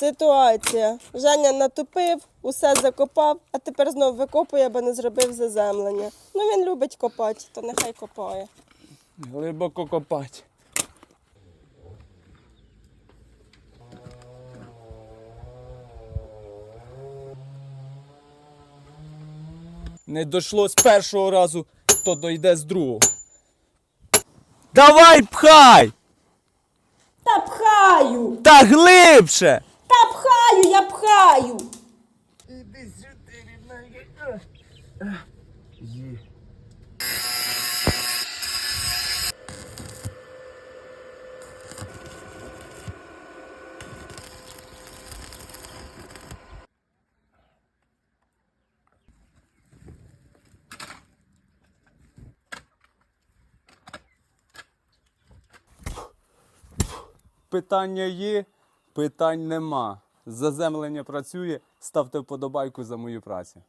Ситуація. Женя натупив, усе закопав, а тепер знов викопує, бо не зробив заземлення. Ну він любить копати, то нехай копає. Глибоко копать. Не дійшло з першого разу, то дойде з другого. Давай пхай! Та пхаю! Та глибше! Пхаю, я пхаю! Іди сюди. Є. Питання є, питань нема. Заземлення працює. Ставте вподобайку за мою працю.